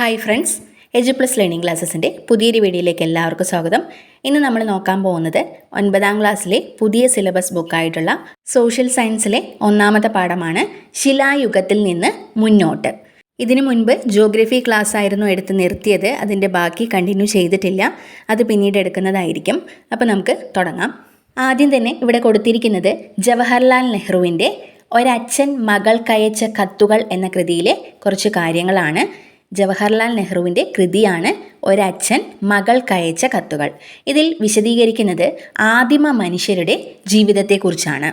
Hi friends Edu plus learning ക്ലാസ്സസിന്റെ പുതിയൊരു വീഡിയോയിലേക്ക് എല്ലാവർക്കും സ്വാഗതം. ഇന്ന് നമ്മൾ നോക്കാൻ പോകുന്നത് ഒൻപതാം ക്ലാസ്സിലെ പുതിയ സിലബസ് ബുക്കായിട്ടുള്ള സോഷ്യൽ സയൻസിലെ ഒന്നാമത്തെ പാഠമാണ് ശിലായുഗത്തിൽ നിന്ന് മുന്നോട്ട്. ഇതിനു മുൻപ് ജോഗ്രഫി ക്ലാസ് ആയിരുന്നു എടുത്ത് നിർത്തിയത് അതിന്റെ ബാക്കി കണ്ടിന്യൂ ചെയ്തിട്ടില്ല. അത് പിന്നീട് എടുക്കുന്നതായിരിക്കും. അപ്പോൾ നമുക്ക് തുടങ്ങാം. ആദ്യം തന്നെ ഇവിടെ കൊടുത്തിരിക്കുന്നത് ജവഹർലാൽ നെഹ്റുവിന്റെ ഒരച്ഛൻ മകൾക്കയച്ച കത്തുകൾ എന്ന കൃതിയിലെ കുറച്ച് കാര്യങ്ങളാണ്. ജവഹർലാൽ നെഹ്റുവിന്റെ കൃതിയാണ് ഒരച്ഛൻ മകൾക്കയച്ച കത്തുകൾ. ഇതിൽ വിശദീകരിക്കുന്നത് ആദിമ മനുഷ്യരുടെ ജീവിതത്തെക്കുറിച്ചാണ്.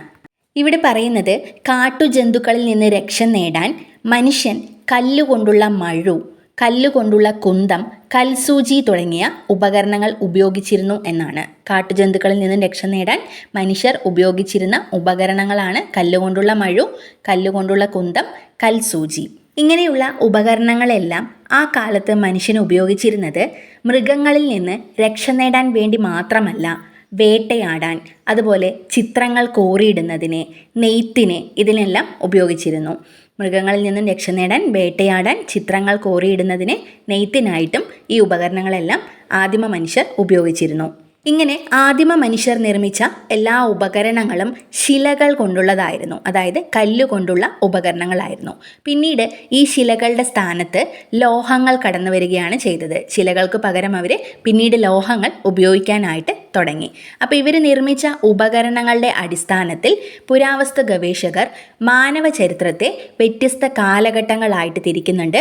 ഇവിടെ പറയുന്നത് കാട്ടുജന്തുക്കളിൽ നിന്ന് രക്ഷ നേടാൻ മനുഷ്യൻ കല്ലുകൊണ്ടുള്ള മഴു കല്ലുകൊണ്ടുള്ള കുന്തം കൽസൂചി തുടങ്ങിയ ഉപകരണങ്ങൾ ഉപയോഗിച്ചിരുന്നു എന്നാണ്. കാട്ടുജന്തുക്കളിൽ നിന്നും രക്ഷ നേടാൻ മനുഷ്യർ ഉപയോഗിച്ചിരുന്ന ഉപകരണങ്ങളാണ് കല്ലുകൊണ്ടുള്ള മഴു കല്ലുകൊണ്ടുള്ള കുന്തം കൽസൂചി. ഇങ്ങനെയുള്ള ഉപകരണങ്ങളെല്ലാം ആ കാലത്ത് മനുഷ്യൻ ഉപയോഗിച്ചിരുന്നത് മൃഗങ്ങളിൽ നിന്ന് രക്ഷ നേടാൻ വേണ്ടി മാത്രമല്ല വേട്ടയാടാൻ അതുപോലെ ചിത്രങ്ങൾ കോറിയിടുന്നതിന് നെയ്ത്തിന് ഇതിനെല്ലാം ഉപയോഗിച്ചിരുന്നു. മൃഗങ്ങളിൽ നിന്നും രക്ഷ നേടാൻ വേട്ടയാടാൻ ചിത്രങ്ങൾ കോറിയിടുന്നതിന് നെയ്ത്തിനായിട്ടും ഈ ഉപകരണങ്ങളെല്ലാം ആദിമ മനുഷ്യർ ഉപയോഗിച്ചിരുന്നു. ഇങ്ങനെ ആദിമ മനുഷ്യർ നിർമ്മിച്ച എല്ലാ ഉപകരണങ്ങളും ശിലകൾ കൊണ്ടുള്ളതായിരുന്നു. അതായത് കല്ലുകൊണ്ടുള്ള ഉപകരണങ്ങളായിരുന്നു. പിന്നീട് ഈ ശിലകളുടെ സ്ഥാനത്ത് ലോഹങ്ങൾ കടന്നു വരികയാണ് ചെയ്തത്. ശിലകൾക്ക് പകരം അവർ പിന്നീട് ലോഹങ്ങൾ ഉപയോഗിക്കാനായിട്ട് തുടങ്ങി. അപ്പോൾ ഇവർ നിർമ്മിച്ച ഉപകരണങ്ങളുടെ അടിസ്ഥാനത്തിൽ പുരാവസ്തു ഗവേഷകർ മാനവ ചരിത്രത്തെ വ്യത്യസ്ത കാലഘട്ടങ്ങളായിട്ട് തിരിക്കുന്നുണ്ട്.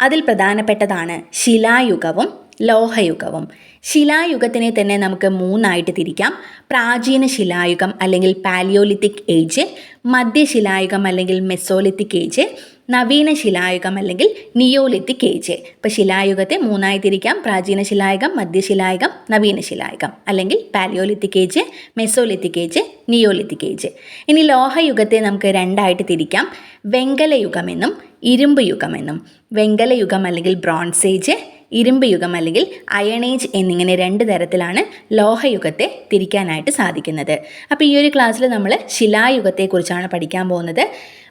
അതിൽ പ്രധാനപ്പെട്ടതാണ് ശിലായുഗവും ലോഹയുഗവും. ശിലായുഗത്തിനെ തന്നെ നമുക്ക് മൂന്നായിട്ട് തിരിക്കാം. പ്രാചീന ശിലായുഗം അല്ലെങ്കിൽ പാലിയോലിത്തിക് ഏജ് മധ്യശിലായുഗം അല്ലെങ്കിൽ മെസോലിത്തിക് ഏജ് നവീന ശിലായുഗം അല്ലെങ്കിൽ നിയോലിത്തിക് ഏജ്. ഇപ്പോൾ ശിലായുഗത്തെ മൂന്നായി തിരിക്കാം. പ്രാചീന ശിലായുഗം മധ്യശിലായുഗം നവീന ശിലായുഗം അല്ലെങ്കിൽ palaeolithic age mesolithic age neolithic age. ഇനി ലോഹയുഗത്തെ നമുക്ക് രണ്ടായിട്ട് തിരിക്കാം. വെങ്കലയുഗമെന്നും ഇരുമ്പ് യുഗമെന്നും വെങ്കലയുഗം അല്ലെങ്കിൽ ബ്രോൺസ് ഏജ് ഇരുമ്പ് യുഗം അല്ലെങ്കിൽ അയണേജ് എന്നിങ്ങനെ രണ്ട് തരത്തിലാണ് ലോഹയുഗത്തെ തിരിക്കാനായിട്ട് സാധിക്കുന്നത്. അപ്പോൾ ഈ ഒരു ക്ലാസ്സിൽ നമ്മൾ ശിലായുഗത്തെക്കുറിച്ചാണ് പഠിക്കാൻ പോകുന്നത്.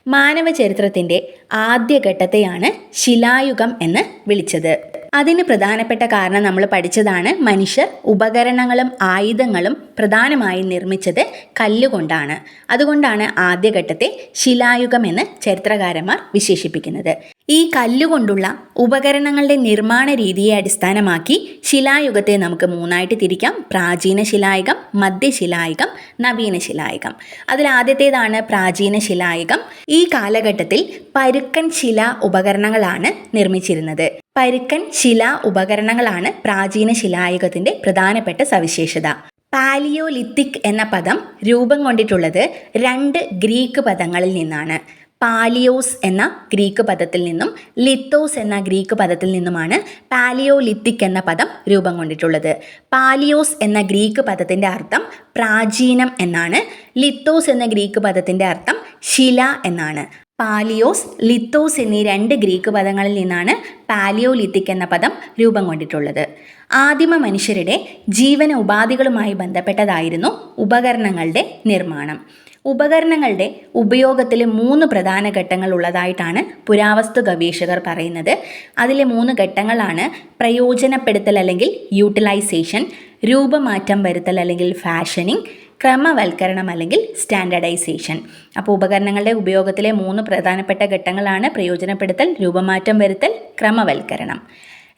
മാനവ ചരിത്രത്തിന്റെ ആദ്യഘട്ടത്തെയാണ് ശിലായുഗം എന്ന് വിളിച്ചത്. അതിന് പ്രധാനപ്പെട്ട കാരണം നമ്മൾ പഠിച്ചതാണ് മനുഷ്യർ ഉപകരണങ്ങളും ആയുധങ്ങളും പ്രധാനമായി നിർമ്മിച്ചത് കല്ലുകൊണ്ടാണ്. അതുകൊണ്ടാണ് ആദ്യഘട്ടത്തെ ശിലായുഗം എന്ന് ചരിത്രകാരന്മാർ വിശേഷിപ്പിക്കുന്നത്. ഈ കല്ലുകൊണ്ടുള്ള ഉപകരണങ്ങളുടെ നിർമ്മാണ രീതിയെ അടിസ്ഥാനമാക്കി ശിലായുഗത്തെ നമുക്ക് മൂന്നായിട്ട് തിരിക്കാം. പ്രാചീന ശിലായുഗം മധ്യശിലായുഗം നവീന ശിലായുഗം. അതിൽ ആദ്യത്തേതാണ് പ്രാചീന ശിലായുഗം. ഈ കാലഘട്ടത്തിൽ പരുക്കൻ ശില ഉപകരണങ്ങളാണ് നിർമ്മിച്ചിരുന്നത്. പരുക്കൻ ശില ഉപകരണങ്ങളാണ് പ്രാചീന ശിലായുഗത്തിന്റെ പ്രധാനപ്പെട്ട സവിശേഷത. പാലിയോലിത്തിക് എന്ന പദം രൂപം കൊണ്ടിട്ടുള്ളത് രണ്ട് ഗ്രീക്ക് പദങ്ങളിൽ നിന്നാണ്. പാലിയോസ് എന്ന ഗ്രീക്ക് പദത്തിൽ നിന്നും ലിത്തോസ് എന്ന ഗ്രീക്ക് പദത്തിൽ നിന്നുമാണ് പാലിയോലിത്തിക് എന്ന പദം രൂപം കൊണ്ടിട്ടുള്ളത്. പാലിയോസ് എന്ന ഗ്രീക്ക് പദത്തിന്റെ അർത്ഥം പ്രാചീനം എന്നാണ്. ലിത്തോസ് എന്ന ഗ്രീക്ക് പദത്തിന്റെ അർത്ഥം ശില എന്നാണ്. പാലിയോസ് ലിത്തോസ് എന്നീ രണ്ട് ഗ്രീക്ക് പദങ്ങളിൽ നിന്നാണ് പാലിയോലിത്തിക് എന്ന പദം രൂപം കൊണ്ടിട്ടുള്ളത്. ആദിമ മനുഷ്യരുടെ ജീവന ഉപാധികളുമായി ബന്ധപ്പെട്ടതായിരുന്നു ഉപകരണങ്ങളുടെ നിർമ്മാണം. ഉപകരണങ്ങളുടെ ഉപയോഗത്തിൽ മൂന്ന് പ്രധാന ഘട്ടങ്ങൾ ഉള്ളതായിട്ടാണ് പുരാവസ്തു ഗവേഷകർ പറയുന്നത്. അതിലെ മൂന്ന് ഘട്ടങ്ങളാണ് പ്രയോജനപ്പെടുത്തൽ അല്ലെങ്കിൽ യൂട്ടിലൈസേഷൻ രൂപമാറ്റം വരുത്തൽ അല്ലെങ്കിൽ ഫാഷനിങ് ക്രമവൽക്കരണം അല്ലെങ്കിൽ സ്റ്റാൻഡർഡൈസേഷൻ അപ്പോൾ ഉപകരണങ്ങളുടെ ഉപയോഗത്തിലെ മൂന്ന് പ്രധാനപ്പെട്ട ഘട്ടങ്ങളാണ് പ്രയോജനപ്പെടുത്തൽ രൂപമാറ്റം വരുത്തൽ ക്രമവൽക്കരണം.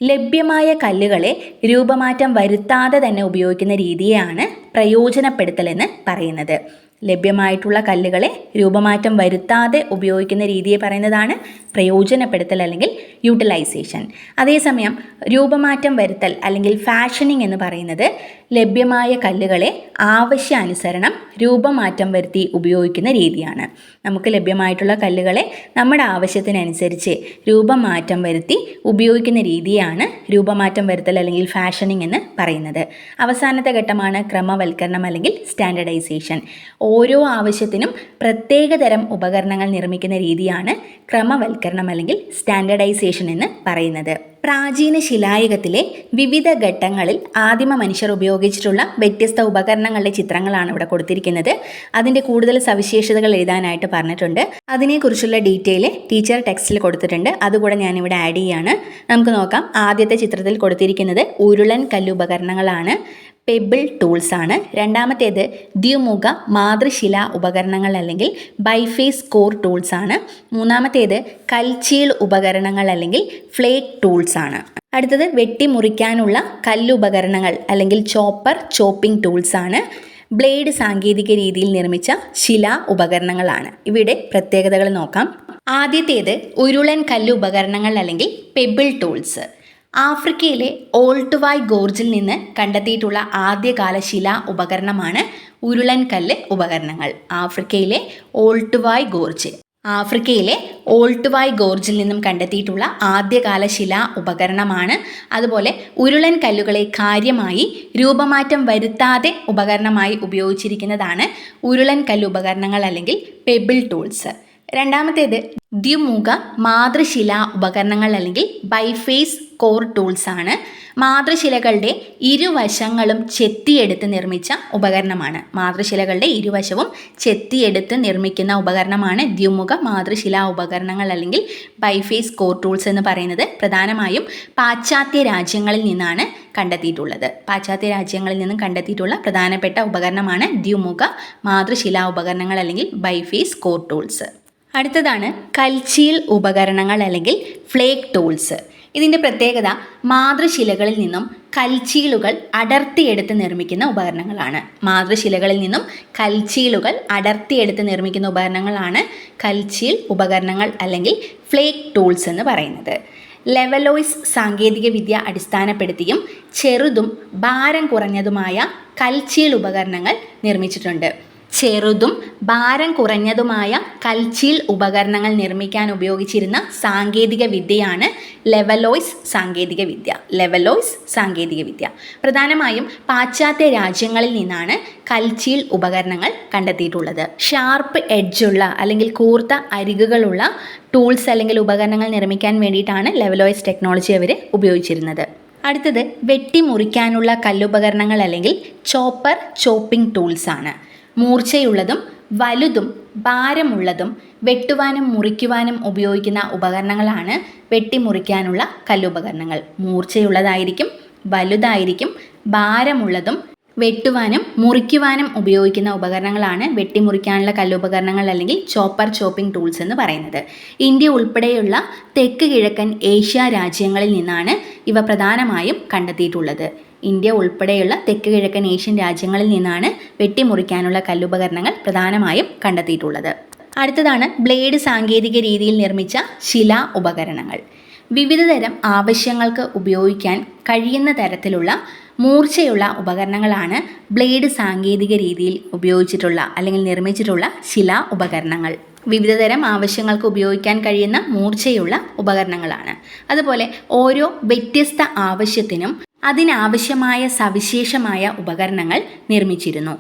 ലഭ്യമായ കല്ലുകളെ രൂപമാറ്റം വരുത്താതെ തന്നെ ഉപയോഗിക്കുന്ന രീതിയാണ് പ്രയോജനപ്പെടുത്തൽ എന്ന് പറയുന്നത്. ലഭ്യമായിട്ടുള്ള കല്ലുകളെ രൂപമാറ്റം വരുത്താതെ ഉപയോഗിക്കുന്ന രീതിയെ പറയുന്നതാണ് പ്രയോജനപ്പെടുത്തൽ അല്ലെങ്കിൽ യൂട്ടിലൈസേഷൻ അതേസമയം രൂപമാറ്റം വരുത്തൽ അല്ലെങ്കിൽ ഫാഷനിങ് എന്ന് പറയുന്നത് ലഭ്യമായ കല്ലുകളെ ആവശ്യാനുസരണം രൂപമാറ്റം വരുത്തി ഉപയോഗിക്കുന്ന രീതിയാണ്. നമുക്ക് ലഭ്യമായിട്ടുള്ള കല്ലുകളെ നമ്മുടെ ആവശ്യത്തിനനുസരിച്ച് രൂപമാറ്റം വരുത്തി ഉപയോഗിക്കുന്ന രീതിയാണ് രൂപമാറ്റം വരുത്തൽ അല്ലെങ്കിൽ ഫാഷനിങ് എന്ന് പറയുന്നത്. അവസാനത്തെ ഘട്ടമാണ് ക്രമവൽക്കരണം അല്ലെങ്കിൽ സ്റ്റാൻഡർഡൈസേഷൻ ഓരോ ആവശ്യത്തിനും പ്രത്യേകതരം ഉപകരണങ്ങൾ നിർമ്മിക്കുന്ന രീതിയാണ് ക്രമവൽക്കരണം. മാനവൽക്കരണം അല്ലെങ്കിൽ സ്റ്റാൻഡർഡൈസേഷൻ എന്ന് പറയുന്നത്. പ്രാചീന ശിലായുഗത്തിലെ വിവിധ ഘട്ടങ്ങളിൽ ആദിമ മനുഷ്യർ ഉപയോഗിച്ചിട്ടുള്ള വ്യത്യസ്ത ഉപകരണങ്ങളുടെ ചിത്രങ്ങളാണ് ഇവിടെ കൊടുത്തിരിക്കുന്നത്. അതിന്റെ കൂടുതൽ സവിശേഷതകൾ എഴുതാനായിട്ട് പറഞ്ഞിട്ടുണ്ട്. അതിനെക്കുറിച്ചുള്ള ഡീറ്റെയിൽ ടീച്ചർ ടെക്സ്റ്റിൽ കൊടുത്തിട്ടുണ്ട്. അതുകൂടെ ഞാനിവിടെ ആഡ് ചെയ്യാണ്. നമുക്ക് നോക്കാം. ആദ്യത്തെ ചിത്രത്തിൽ കൊടുത്തിരിക്കുന്നത് ഉരുളൻ കല്ലുപകരണങ്ങളാണ് പെബിൾ ടൂൾസ് ആണ്. രണ്ടാമത്തേത് ദ്വിമുഖ മാതൃശില ഉപകരണങ്ങൾ അല്ലെങ്കിൽ ബൈഫേസ് കോർ ടൂൾസ് ആണ്. മൂന്നാമത്തേത് കൽച്ചീൾ ഉപകരണങ്ങൾ അല്ലെങ്കിൽ ഫ്ലേക്ക് ടൂൾസ് ആണ്. അടുത്തത് വെട്ടിമുറിക്കാനുള്ള കല്ലുപകരണങ്ങൾ അല്ലെങ്കിൽ ചോപ്പർ ചോപ്പിംഗ് ടൂൾസ് ആണ്. ബ്ലേഡ് സാങ്കേതിക രീതിയിൽ നിർമ്മിച്ച ശില ഉപകരണങ്ങളാണ് ഇവയുടെ പ്രത്യേകതകൾ നോക്കാം. ആദ്യത്തേത് ഉരുളൻ കല്ല് ഉപകരണങ്ങൾ അല്ലെങ്കിൽ പെബിൾ ടൂൾസ് ആഫ്രിക്കയിലെ ഓൾട്ടുവായ് ഗോർജിൽ നിന്ന് കണ്ടെത്തിയിട്ടുള്ള ആദ്യകാല ശിലാ ഉപകരണമാണ് ഉരുളൻകല്ല് ഉപകരണങ്ങൾ. ആഫ്രിക്കയിലെ ഓൾട്ടുവായ് ഗോർജ്. ആഫ്രിക്കയിലെ ഓൾട്ടുവായ് ഗോർജിൽ നിന്നും കണ്ടെത്തിയിട്ടുള്ള ആദ്യകാല ശിലാ ഉപകരണമാണ്. അതുപോലെ ഉരുളൻ കല്ലുകളെ കാര്യമായി രൂപമാറ്റം വരുത്താതെ ഉപകരണമായി ഉപയോഗിച്ചിരിക്കുന്നതാണ് ഉരുളൻ കല്ല് ഉപകരണങ്ങൾ അല്ലെങ്കിൽ പെബിൾ ടൂൾസ്. രണ്ടാമത്തേത് ദ്വിമുഖ മാതൃശില ഉപകരണങ്ങൾ അല്ലെങ്കിൽ ബൈഫേസ് കോർ ടൂൾസ് ആണ്. മാതൃശിലകളുടെ ഇരുവശങ്ങളും ചെത്തിയെടുത്ത് നിർമ്മിച്ച ഉപകരണമാണ്. മാതൃശിലകളുടെ ഇരുവശവും ചെത്തിയെടുത്ത് നിർമ്മിക്കുന്ന ഉപകരണമാണ് ദ്വിമുഖ മാതൃശില ഉപകരണങ്ങൾ അല്ലെങ്കിൽ ബൈഫേസ് കോർ ടൂൾസ് എന്ന് പറയുന്നത്. പ്രധാനമായും പാശ്ചാത്യ രാജ്യങ്ങളിൽ നിന്നാണ് കണ്ടെത്തിയിട്ടുള്ളത്. പാശ്ചാത്യ രാജ്യങ്ങളിൽ നിന്നും കണ്ടെത്തിയിട്ടുള്ള പ്രധാനപ്പെട്ട ഉപകരണമാണ് ദ്വിമുഖ മാതൃശില ഉപകരണങ്ങൾ അല്ലെങ്കിൽ ബൈഫേസ് കോർ ടൂൾസ്. അടുത്തതാണ് കൽച്ചീൽ ഉപകരണങ്ങൾ അല്ലെങ്കിൽ ഫ്ലേക്ക് ടൂൾസ്. ഇതിന്റെ പ്രത്യേകത മാതൃശിലകളിൽ നിന്നും കൽച്ചീലുകൾ അടർത്തിയെടുത്ത് നിർമ്മിക്കുന്ന ഉപകരണങ്ങളാണ്. മാതൃശിലകളിൽ നിന്നും കൽച്ചീലുകൾ അടർത്തിയെടുത്ത് നിർമ്മിക്കുന്ന ഉപകരണങ്ങളാണ് കൽച്ചീൽ ഉപകരണങ്ങൾ അല്ലെങ്കിൽ ഫ്ലേക്ക് ടൂൾസ് എന്ന് പറയുന്നത്. ലെവലോയ്സ് സാങ്കേതികവിദ്യ അടിസ്ഥാനപ്പെടുത്തിയും ചെറുതും ഭാരം കുറഞ്ഞതുമായ കൽച്ചീൽ ഉപകരണങ്ങൾ നിർമ്മിച്ചിട്ടുണ്ട്. ചെറുതും ഭാരം കുറഞ്ഞതുമായ കൽച്ചീൽ ഉപകരണങ്ങൾ നിർമ്മിക്കാൻ ഉപയോഗിച്ചിരുന്ന സാങ്കേതിക വിദ്യയാണ് ലെവലോയ്സ് സാങ്കേതിക വിദ്യ. ലെവലോയ്സ് സാങ്കേതിക വിദ്യ. പ്രധാനമായും പാശ്ചാത്യ രാജ്യങ്ങളിൽ നിന്നാണ് കൽച്ചീൽ ഉപകരണങ്ങൾ കണ്ടെത്തിയിട്ടുള്ളത്. ഷാർപ്പ് എഡ്ജുള്ള അല്ലെങ്കിൽ കൂർത്ത അരികുകളുള്ള ടൂൾസ് അല്ലെങ്കിൽ ഉപകരണങ്ങൾ നിർമ്മിക്കാൻ വേണ്ടിയിട്ടാണ് ലെവലോയ്സ് ടെക്നോളജി അവർ ഉപയോഗിച്ചിരുന്നത്. അടുത്തത് വെട്ടിമുറിക്കാനുള്ള കല്ലുപകരണങ്ങൾ അല്ലെങ്കിൽ ചോപ്പർ ചോപ്പിംഗ് ടൂൾസ് ആണ്. മൂർച്ചയുള്ളതും വലുതും ഭാരമുള്ളതും വെട്ടുവാനും മുറിക്കുവാനും ഉപയോഗിക്കുന്ന ഉപകരണങ്ങളാണ് വെട്ടിമുറിക്കാനുള്ള കല്ലുപകരണങ്ങൾ. മൂർച്ചയുള്ളതായിരിക്കും വലുതായിരിക്കും ഭാരമുള്ളതും വെട്ടുവാനും മുറിക്കുവാനും ഉപയോഗിക്കുന്ന ഉപകരണങ്ങളാണ് വെട്ടിമുറിക്കാനുള്ള കല്ലുപകരണങ്ങൾ അല്ലെങ്കിൽ ചോപ്പർ ചോപ്പിംഗ് ടൂൾസ് എന്ന് പറയുന്നത്. ഇന്ത്യ ഉൾപ്പെടെയുള്ള തെക്ക് കിഴക്കൻ ഏഷ്യ രാജ്യങ്ങളിൽ നിന്നാണ് ഇവ പ്രധാനമായും കണ്ടെത്തിയിട്ടുള്ളത്. ഇന്ത്യ ഉൾപ്പെടെയുള്ള തെക്ക് കിഴക്കൻ ഏഷ്യൻ രാജ്യങ്ങളിൽ നിന്നാണ് വെട്ടിമുറിക്കാനുള്ള കല്ലുപകരണങ്ങൾ പ്രധാനമായും കണ്ടെത്തിയിട്ടുള്ളത്. അടുത്തതാണ് ബ്ലേഡ് സാങ്കേതിക രീതിയിൽ നിർമ്മിച്ച ശിലാ ഉപകരണങ്ങൾ. വിവിധതരം ആവശ്യങ്ങൾക്ക് ഉപയോഗിക്കാൻ കഴിയുന്ന തരത്തിലുള്ള മൂർച്ചയുള്ള ഉപകരണങ്ങളാണ് ബ്ലേഡ് സാങ്കേതിക രീതിയിൽ ഉപയോഗിച്ചിട്ടുള്ള അല്ലെങ്കിൽ നിർമ്മിച്ചിട്ടുള്ള ശിലാ ഉപകരണങ്ങൾ. വിവിധതരം ആവശ്യങ്ങൾക്ക് ഉപയോഗിക്കാൻ കഴിയുന്ന മൂർച്ചയുള്ള ഉപകരണങ്ങളാണ്. അതുപോലെ ഓരോ വ്യത്യസ്ത ആവശ്യത്തിനും അതിനാവശ്യമായ സവിശേഷമായ ഉപകരണങ്ങൾ നിർമ്മിച്ചിരുന്നു.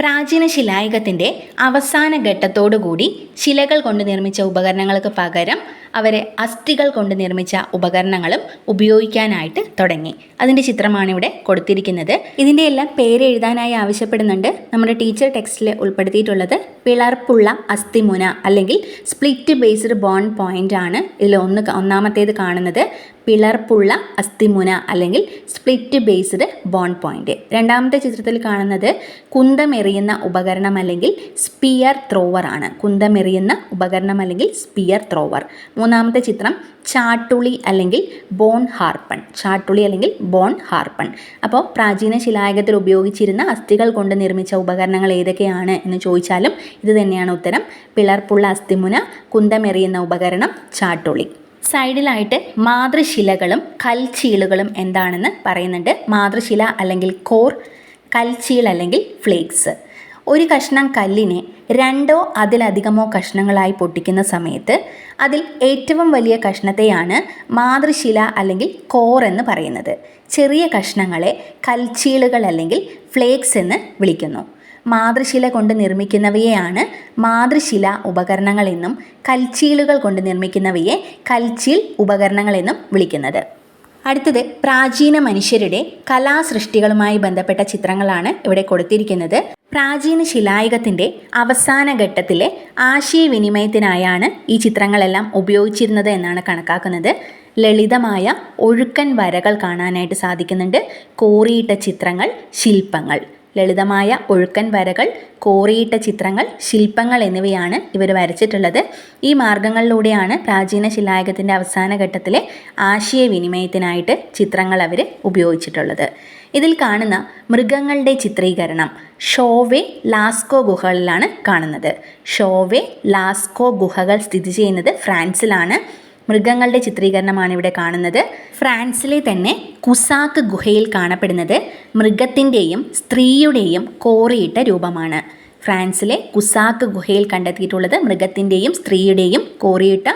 പ്രാചീന ശിലായുഗത്തിന്റെ അവസാന ഘട്ടത്തോടുകൂടി ശിലകൾ കൊണ്ട് നിർമ്മിച്ച ഉപകരണങ്ങൾക്ക് പകരം അവരെ അസ്ഥികൾ കൊണ്ട് നിർമ്മിച്ച ഉപകരണങ്ങളും ഉപയോഗിക്കാനായിട്ട് തുടങ്ങി. അതിന്റെ ചിത്രമാണ് ഇവിടെ കൊടുത്തിരിക്കുന്നത്. ഇതിന്റെ എല്ലാം പേര് എഴുതാനായി ആവശ്യപ്പെടുന്നുണ്ട്. നമ്മുടെ ടീച്ചർ ടെക്സ്റ്റിൽ ഉൾപ്പെടുത്തിയിട്ടുള്ളത് പിളർപ്പുള്ള അസ്ഥിമുന അല്ലെങ്കിൽ സ്പ്ലിറ്റ് ബേസ്ഡ് ബോൺ പോയിന്റ് ആണ്. ഇതിൽ ഒന്ന് ഒന്നാമത്തേത് കാണുന്നത്. പിളർപ്പുള്ള അസ്ഥിമുന അല്ലെങ്കിൽ സ്പ്ലിറ്റ് ബേസ്ഡ് ബോൺ പോയിന്റ്. രണ്ടാമത്തെ ചിത്രത്തിൽ കാണുന്നത് കുന്തമെറിയുന്ന ഉപകരണം അല്ലെങ്കിൽ സ്പിയർ ത്രോവർ ആണ്. കുന്തമെറിയുന്ന ഉപകരണം അല്ലെങ്കിൽ സ്പിയർ ത്രോവർ. മൂന്നാമത്തെ ചിത്രം ചാട്ടുളി അല്ലെങ്കിൽ ബോൺ ഹാർപ്പൺ. ചാട്ടുളി അല്ലെങ്കിൽ ബോൺ ഹാർപ്പൺ. അപ്പോൾ പ്രാചീന ശിലായുഗത്തിൽ ഉപയോഗിച്ചിരുന്ന അസ്ഥികൾ കൊണ്ട് നിർമ്മിച്ച ഉപകരണങ്ങൾ ഏതൊക്കെയാണ് എന്ന് ചോദിച്ചാലും ഇത് തന്നെയാണ് ഉത്തരം. പിളർപ്പുള്ള അസ്ഥിമുന കുന്തമെറിയുന്ന ഉപകരണം ചാട്ടുളി. സൈഡിലായിട്ട് മാതൃശിലകളും കൽച്ചീളുകളും എന്താണെന്ന് പറയുന്നുണ്ട്. മാതൃശില അല്ലെങ്കിൽ കോർ കൽച്ചീൾ അല്ലെങ്കിൽ ഫ്ലേക്സ്. ഒരു കഷ്ണം കല്ലിനെ രണ്ടോ അതിലധികമോ കഷ്ണങ്ങളായി പൊട്ടിക്കുന്ന സമയത്ത് അതിൽ ഏറ്റവും വലിയ കഷ്ണത്തെയാണ് മാതൃശില അല്ലെങ്കിൽ കോർ എന്ന് പറയുന്നത്. ചെറിയ കഷ്ണങ്ങളെ കൽച്ചീളുകൾ അല്ലെങ്കിൽ ഫ്ലേക്സ് എന്ന് വിളിക്കുന്നു. മാതൃശില കൊണ്ട് നിർമ്മിക്കുന്നവയെയാണ് മാതൃശില ഉപകരണങ്ങളെന്നും കൽച്ചീലുകൾ കൊണ്ട് നിർമ്മിക്കുന്നവയെ കൽച്ചീൽ ഉപകരണങ്ങളെന്നും വിളിക്കുന്നത്. അടുത്തത് പ്രാചീന മനുഷ്യരുടെ കലാസൃഷ്ടികളുമായി ബന്ധപ്പെട്ട ചിത്രങ്ങളാണ് ഇവിടെ കൊടുത്തിരിക്കുന്നത്. പ്രാചീന ശിലായുഗത്തിന്റെ അവസാന ഘട്ടത്തിലെ ആശയവിനിമയത്തിനായാണ് ഈ ചിത്രങ്ങളെല്ലാം ഉപയോഗിച്ചിരുന്നത് എന്നാണ് കണക്കാക്കുന്നത്. ലളിതമായ ഒഴുക്കൻ വരകൾ കാണാനായിട്ട് സാധിക്കുന്നുണ്ട്. കോറിയിട്ട ചിത്രങ്ങൾ ശില്പങ്ങൾ. ലളിതമായ ഒഴുക്കൻ വരകൾ കോറിയിട്ട ചിത്രങ്ങൾ ശില്പങ്ങൾ എന്നിവയാണ് ഇവർ വരച്ചിട്ടുള്ളത്. ഈ മാർഗങ്ങളിലൂടെയാണ് പ്രാചീന ശിലായുഗത്തിന്റെ അവസാന ഘട്ടത്തിലെ ആശയവിനിമയത്തിനായിട്ട് ചിത്രങ്ങൾ അവർ ഉപയോഗിച്ചിട്ടുള്ളത്. ഇതിൽ കാണുന്ന മൃഗങ്ങളുടെ ചിത്രീകരണം ഷോവെ ലാസ്കോ ഗുഹകളിലാണ് കാണുന്നത്. ഷോവെ ലാസ്കോ ഗുഹകൾ സ്ഥിതി ചെയ്യുന്നത് ഫ്രാൻസിലാണ്. മൃഗങ്ങളുടെ ചിത്രീകരണമാണ് ഇവിടെ കാണുന്നത്. ഫ്രാൻസിലെ തന്നെ കുസാക്ക് ഗുഹയിൽ കാണപ്പെടുന്നത് മൃഗത്തിന്റെയും സ്ത്രീയുടെയും കോറിയിട്ട രൂപമാണ്. ഫ്രാൻസിലെ കുസാക്ക് ഗുഹയിൽ കണ്ടെത്തിയിട്ടുള്ളത് മൃഗത്തിന്റെയും സ്ത്രീയുടെയും കോറിയിട്ട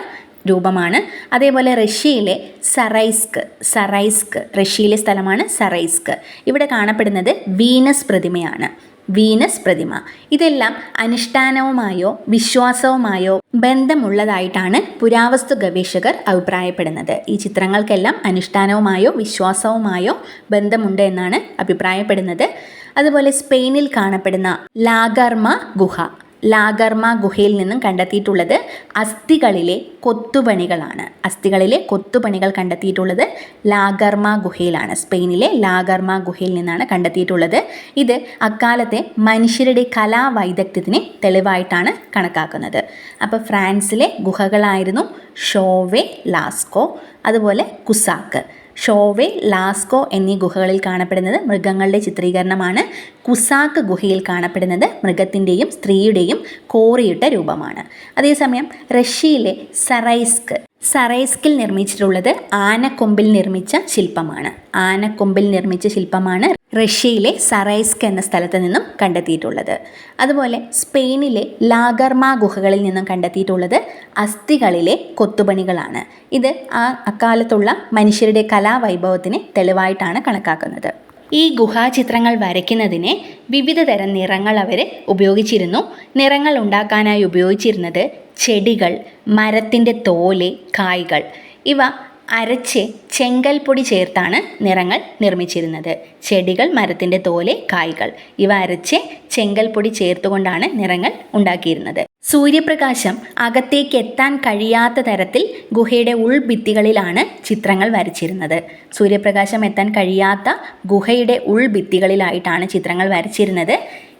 രൂപമാണ്. അതേപോലെ റഷ്യയിലെ സറൈസ്ക് സറൈസ്ക് റഷ്യയിലെ സ്ഥലമാണ് സറൈസ്ക്. ഇവിടെ കാണപ്പെടുന്നത് വീനസ് പ്രതിമയാണ്. വീനസ് പ്രതിമ. ഇതെല്ലാം അനുഷ്ഠാനവുമായോ വിശ്വാസവുമായോ ബന്ധമുള്ളതായിട്ടാണ് പുരാവസ്തു ഗവേഷകർ അഭിപ്രായപ്പെടുന്നത്. ഈ ചിത്രങ്ങൾക്കെല്ലാം അനുഷ്ഠാനവുമായോ വിശ്വാസവുമായോ ബന്ധമുണ്ട് എന്നാണ് അഭിപ്രായപ്പെടുന്നത്. അതുപോലെ സ്പെയിനിൽ കാണപ്പെടുന്ന ലാഗർമ ഗുഹ. ലാഗർമ ഗുഹയിൽ നിന്നും കണ്ടെത്തിയിട്ടുള്ളത് അസ്ഥികളിലെ കൊത്തുപണികളാണ്. അസ്ഥികളിലെ കൊത്തുപണികൾ കണ്ടെത്തിയിട്ടുള്ളത് ലാഗർമ ഗുഹയിലാണ്. സ്പെയിനിലെ ലാഗർമ ഗുഹയിൽ നിന്നാണ് കണ്ടെത്തിയിട്ടുള്ളത്. ഇത് അക്കാലത്തെ മനുഷ്യരുടെ കലാവൈദഗ്ധ്യത്തിന് തെളിവായിട്ടാണ് കണക്കാക്കുന്നത്. അപ്പോൾ ഫ്രാൻസിലെ ഗുഹകളായിരുന്നു ഷോവെ ലാസ്കോ അതുപോലെ കുസാക്ക്. ഷോവെ ലാസ്കോ എന്നീ ഗുഹകളിൽ കാണപ്പെടുന്നത് മൃഗങ്ങളുടെ ചിത്രീകരണമാണ്. കുസാക്ക് ഗുഹയിൽ കാണപ്പെടുന്നത് മൃഗത്തിന്റെയും സ്ത്രീയുടെയും കോറിയിട്ട രൂപമാണ്. അതേസമയം റഷ്യയിലെ സറൈസ്ക് സറൈസ്കിൽ നിർമ്മിച്ചിട്ടുള്ളത് ആനക്കൊമ്പിൽ നിർമ്മിച്ച ശില്പമാണ്. ആനക്കൊമ്പിൽ നിർമ്മിച്ച ശില്പമാണ് റഷ്യയിലെ സറൈസ്ക് എന്ന സ്ഥലത്ത് നിന്നും കണ്ടെത്തിയിട്ടുള്ളത്. അതുപോലെ സ്പെയിനിലെ ലാഗർമ ഗുഹകളിൽ നിന്നും കണ്ടെത്തിയിട്ടുള്ളത് അസ്ഥികളിലെ കൊത്തുപണികളാണ്. ഇത് ആ അക്കാലത്തുള്ള മനുഷ്യരുടെ കലാവൈഭവത്തിന് തെളിവായിട്ടാണ് കണക്കാക്കുന്നത്. ഈ ഗുഹാചിത്രങ്ങൾ വരയ്ക്കുന്നതിന് വിവിധ തരം നിറങ്ങൾ അവർ ഉപയോഗിച്ചിരുന്നു. നിറങ്ങൾ ഉണ്ടാക്കാനായി ഉപയോഗിച്ചിരുന്നത് ചെടികൾ മരത്തിന്റെ തോൽ കായ്കൾ. ഇവ അരച്ച് ചെങ്കൽ പൊടി ചേർത്താണ് നിറങ്ങൾ നിർമ്മിച്ചിരുന്നത്. ചെടികൾ മരത്തിന്റെ തോലെ കായ്കൾ. ഇവ അരച്ച് ചെങ്കൽ പൊടി ചേർത്തുകൊണ്ടാണ് നിറങ്ങൾ ഉണ്ടാക്കിയിരുന്നത്. സൂര്യപ്രകാശം അകത്തേക്ക് എത്താൻ കഴിയാത്ത തരത്തിൽ ഗുഹയുടെ ഉൾഭിത്തികളിലാണ് ചിത്രങ്ങൾ വരച്ചിരുന്നത്. സൂര്യപ്രകാശം എത്താൻ കഴിയാത്ത ഗുഹയുടെ ഉൾഭിത്തികളിലായിട്ടാണ് ചിത്രങ്ങൾ വരച്ചിരുന്നത്.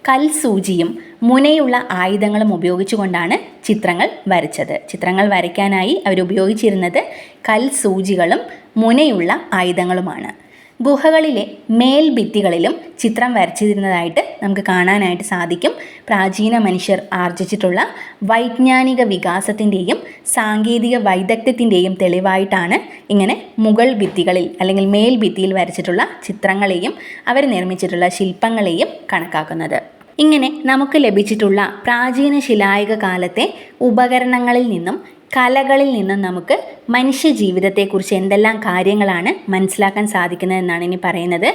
കൽസൂചിയും മുനയുള്ള ആയുധങ്ങളും ഉപയോഗിച്ചുകൊണ്ടാണ് ചിത്രങ്ങൾ വരച്ചത്. ചിത്രങ്ങൾ വരയ്ക്കാനായി അവർ ഉപയോഗിച്ചിരുന്നത് കൽസൂചികളും മുനയുള്ള ആയുധങ്ങളുമാണ്. ഗുഹകളിലെ മേൽഭിത്തികളിലും ചിത്രം വരച്ചിരുന്നതായിട്ട് നമുക്ക് കാണാനായിട്ട് സാധിക്കും. പ്രാചീന മനുഷ്യർ ആർജിച്ചിട്ടുള്ള വൈജ്ഞാനിക വികാസത്തിന്റെയും സാങ്കേതിക വൈദഗ്ധ്യത്തിന്റെയും തെളിവായിട്ടാണ് ഇങ്ങനെ മുഗൾ ഭിത്തികളിൽ അല്ലെങ്കിൽ മേൽഭിത്തിയിൽ വരച്ചിട്ടുള്ള ചിത്രങ്ങളെയും അവർ നിർമ്മിച്ചിട്ടുള്ള ശില്പങ്ങളെയും കണക്കാക്കുന്നത്. ഇങ്ങനെ നമുക്ക് ലഭിച്ചിട്ടുള്ള പ്രാചീന ശിലായുഗ കാലത്തെ ഉപകരണങ്ങളിൽ നിന്നും കലകളിൽ നിന്നും നമുക്ക് മനുഷ്യ ജീവിതത്തെക്കുറിച്ച് എന്തെല്ലാം കാര്യങ്ങളാണ് മനസ്സിലാക്കാൻ സാധിക്കുന്നതെന്നാണ് ഇനി പറയുന്നത്.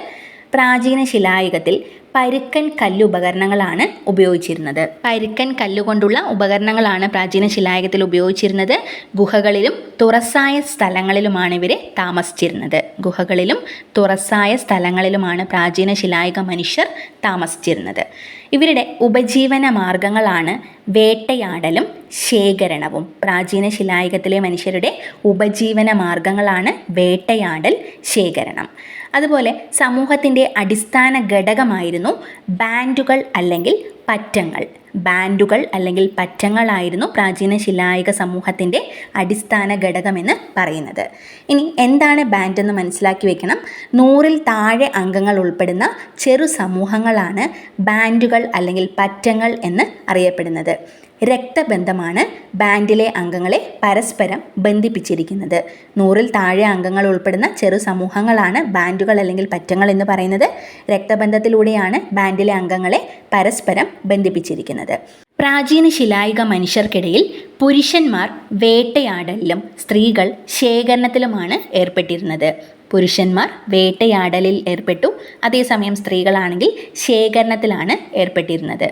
പ്രാചീന ശിലായുഗത്തിൽ പരുക്കൻ കല്ലുപകരണങ്ങളാണ് ഉപയോഗിച്ചിരുന്നത്. പരുക്കൻ കല്ലുകൊണ്ടുള്ള ഉപകരണങ്ങളാണ് പ്രാചീന ശിലായുഗത്തിൽ ഉപയോഗിച്ചിരുന്നത്. ഗുഹകളിലും തുറസായ സ്ഥലങ്ങളിലുമാണ് ഇവർ താമസിച്ചിരുന്നത്. ഗുഹകളിലും തുറസായ സ്ഥലങ്ങളിലുമാണ് പ്രാചീന ശിലായുഗ മനുഷ്യർ താമസിച്ചിരുന്നത്. ഇവരുടെ ഉപജീവന മാർഗങ്ങളാണ് വേട്ടയാടലും ശേഖരണവും. പ്രാചീന ശിലായുഗത്തിലെ മനുഷ്യരുടെ ഉപജീവന മാർഗങ്ങളാണ് വേട്ടയാടൽ ശേഖരണം. അതുപോലെ സമൂഹത്തിന്റെ അടിസ്ഥാന ഘടകമായിരുന്നു ബാൻഡുകൾ അല്ലെങ്കിൽ പറ്റങ്ങൾ. ബാൻഡുകൾ അല്ലെങ്കിൽ പറ്റങ്ങളായിരുന്നു പ്രാചീന ശിലായുഗ സമൂഹത്തിന്റെ അടിസ്ഥാന ഘടകമെന്ന് പറയുന്നത്. ഇനി എന്താണ് ബാൻഡ് എന്ന് മനസ്സിലാക്കി വെക്കണം. നൂറിൽ താഴെ അംഗങ്ങൾ ഉൾപ്പെടുന്ന ചെറു സമൂഹങ്ങളാണ് ബാൻഡുകൾ അല്ലെങ്കിൽ പറ്റങ്ങൾ എന്ന് അറിയപ്പെടുന്നത്. രക്തബന്ധമാണ് ബാൻഡിലെ അംഗങ്ങളെ പരസ്പരം ബന്ധിപ്പിച്ചിരിക്കുന്നത്. നൂറിൽ താഴെ അംഗങ്ങൾ ഉൾപ്പെടുന്ന ചെറു സമൂഹങ്ങളാണ് ബാൻഡുകൾ അല്ലെങ്കിൽ പറ്റങ്ങൾ എന്ന് പറയുന്നത്. രക്തബന്ധത്തിലൂടെയാണ് ബാൻഡിലെ അംഗങ്ങളെ പരസ്പരം ബന്ധിപ്പിച്ചിരിക്കുന്നത്. പ്രാചീന ശിലായിക മനുഷ്യർക്കിടയിൽ പുരുഷന്മാർ വേട്ടയാടലിലും സ്ത്രീകൾ ശേഖരണത്തിലുമാണ് ഏർപ്പെട്ടിരുന്നത്. പുരുഷന്മാർ വേട്ടയാടലിൽ ഏർപ്പെട്ടു. അതേസമയം സ്ത്രീകളാണെങ്കിൽ ശേഖരണത്തിലാണ് ഏർപ്പെട്ടിരുന്നത്.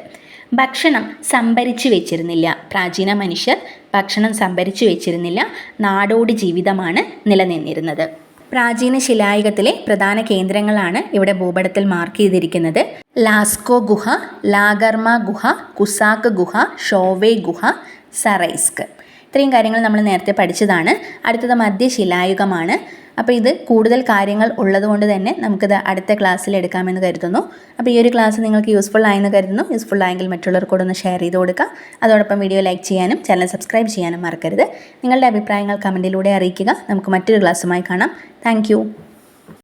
ഭക്ഷണം സംഭരിച്ചു വെച്ചിരുന്നില്ല. പ്രാചീന മനുഷ്യർ ഭക്ഷണം സംഭരിച്ചു വെച്ചിരുന്നില്ല. നാടോടി ജീവിതമാണ് നിലനിന്നിരുന്നത്. പ്രാചീന ശിലായുഗത്തിലെ പ്രധാന കേന്ദ്രങ്ങളാണ് ഇവിടെ ഭൂപടത്തിൽ മാർക്ക് ചെയ്തിരിക്കുന്നത്. ലാസ്കോ ഗുഹ ലാഗർമ ഗുഹ കുസാക്ക് ഗുഹ ഷോവേ ഗുഹ സറൈസ്ക്. ഇത്രയും കാര്യങ്ങൾ നമ്മൾ നേരത്തെ പഠിച്ചതാണ്. അടുത്തത് മധ്യശിലായുഗമാണ് അപ്പോൾ ഇത് കൂടുതൽ കാര്യങ്ങൾ ഉള്ളതുകൊണ്ട് തന്നെ നമുക്കിത് അടുത്ത ക്ലാസ്സിൽ എടുക്കാമെന്ന് കരുതുന്നു. അപ്പോൾ ഈ ഒരു ക്ലാസ് നിങ്ങൾക്ക് യൂസ്ഫുൾ ആയെന്ന് കരുതുന്നു. യൂസ്ഫുൾ ആയെങ്കിൽ മറ്റുള്ളവർക്കൂടെ ഒന്ന് ഷെയർ ചെയ്ത് കൊടുക്കുക. അതോടൊപ്പം വീഡിയോ ലൈക്ക് ചെയ്യാനും ചാനൽ സബ്സ്ക്രൈബ് ചെയ്യാനും മറക്കരുത്. നിങ്ങളുടെ അഭിപ്രായങ്ങൾ കമന്റിലൂടെ അറിയിക്കുക. നമുക്ക് മറ്റൊരു ക്ലാസ്സുമായി കാണാം. താങ്ക്